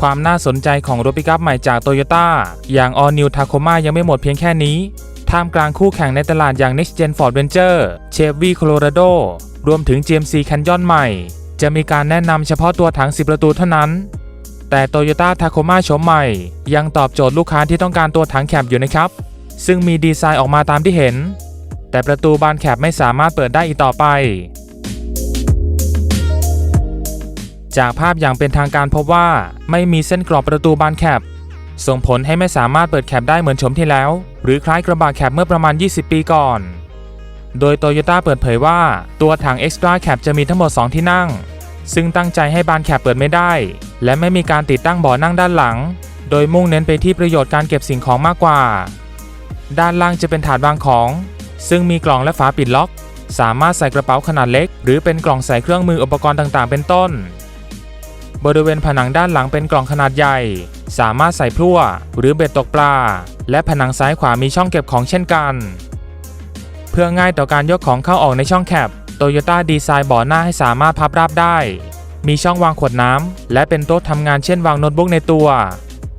ความน่าสนใจของรถปิกอัพใหม่จากโตโยต้าอย่าง All New Tacoma ยังไม่หมดเพียงแค่นี้ ท่ามกลางคู่แข่งในตลาดอย่าง Next Gen Ford Ranger Chevy Colorado รวมถึง GMC Canyon ใหม่ จะมีการแนะนำเฉพาะตัวถัง 10 ประตูเท่านั้น แต่ Toyota Tacoma โฉมใหม่ ยังตอบโจทย์ลูกค้าที่ต้องการตัวถังแคบอยู่นะครับ ซึ่งมีดีไซน์ออกมาตามที่เห็น แต่ประตูบานแคบไม่สามารถเปิดได้อีกต่อไป จากภาพอย่างเป็นทางการพบว่าไม่มีเส้นกรอบประตูบานแคบ ส่งผลให้ไม่สามารถเปิดแคบได้เหมือนโฉมที่แล้ว หรือคล้ายกระบะแคบเมื่อประมาณ 20 ปีก่อน โดยโตโยต้าเปิดเผยว่าตัวถัง Extra Cab จะมีทั้งหมด 2 ที่นั่ง ซึ่งตั้งใจให้บานแคบเปิดไม่ได้ และไม่มีการติดตั้งเบาะนั่งด้านหลัง โดยมุ่งเน้นไปที่ประโยชน์การเก็บสิ่งของมากกว่า ด้านล่างจะเป็นถาดวางของ ซึ่งมีกล่องและฝาปิดล็อก สามารถใส่กระเป๋าขนาดเล็ก หรือเป็นกล่องใส่เครื่องมืออุปกรณ์ต่างๆ เป็นต้น บริเวณผนังด้านหลังเป็นกล่องขนาดใหญ่ สามารถใส่พลั่วหรือเบ็ดตกปลา และผนังซ้ายขวามีช่องเก็บของเช่นกัน เพื่อง่ายต่อการยกของเข้าออกในช่องแคบโตโยต้าดีไซน์เบาะหน้าให้สามารถพับราบได้ มีช่องวางขวดน้ำ และเป็นโต๊ะทำงานเช่นวางโน้ตบุ๊กในตัว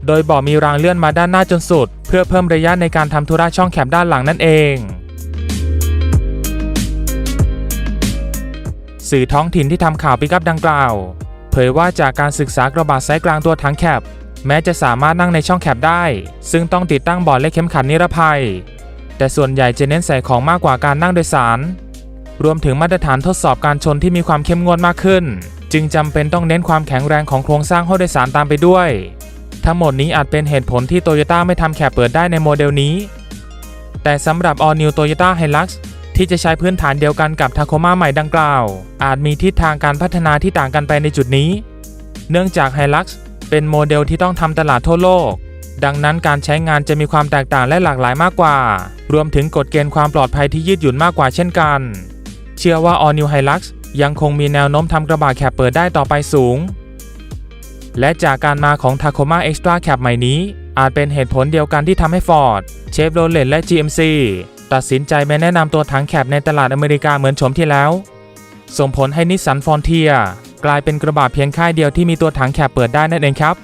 โดยเบาะมีรางเลื่อนมาด้านหน้าจนสุด เพื่อเพิ่มระยะในการทำธุระช่องแคบด้านหลังนั่นเอง สื่อท้องถิ่นที่ทำข่าวปิกัพดังกล่าว เผยว่าจากการศึกษากระบะไซส์กลางตัวถังแคบ แม้จะสามารถนั่งในช่องแคบได้ ซึ่งต้องติดตั้งเบาะและเข็มขัดนิรภัย แต่ส่วนใหญ่จะเน้นใส่ของมากกว่าการนั่งโดยสาร รวมถึงมาตรฐานทดสอบการชนที่มีความเข้มงวดมากขึ้น จึงจำเป็นต้องเน้นความแข็งแรงของโครงสร้างห้องโดยสารตามไปด้วย ทั้งหมดนี้อาจเป็นเหตุผลที่โตโยต้าไม่ทำแคบเปิดได้ในโมเดลนี้ แต่สำหรับ All New Toyota Hilux ที่จะใช้พื้นฐานเดียวกันกับ Tacoma ใหม่ดังกล่าว อาจมีทิศทางการพัฒนาที่ต่างกันไปในจุดนี้ เนื่องจาก Hilux เป็นโมเดลที่ต้องทำตลาดทั่วโลก ดังนั้นการใช้งานจะมีความแตกต่างและหลากหลายมากกว่า รวมถึงกฎเกณฑ์ความปลอดภัยที่ยืดหยุ่นมากกว่าเช่นกัน เชื่อว่า All New Hilux ยังคงมีแนวโน้มทำกระบะแคบเปิดได้ต่อไปสูง และจากการมาของ Tacoma Extra Cab ใหม่นี้ อาจเป็นเหตุผลเดียวกันที่ทำให้ Ford, Chevrolet และ GMC ตัดสินใจไม่แนะนำตัวถังแคบในตลาดอเมริกาเหมือนโฉมที่แล้ว ส่งผลให้นิสสันฟอนเทียกลายเป็นกระบะเพียงค่ายเดียวที่มีตัวถังแคบเปิดได้นั่นเองครับ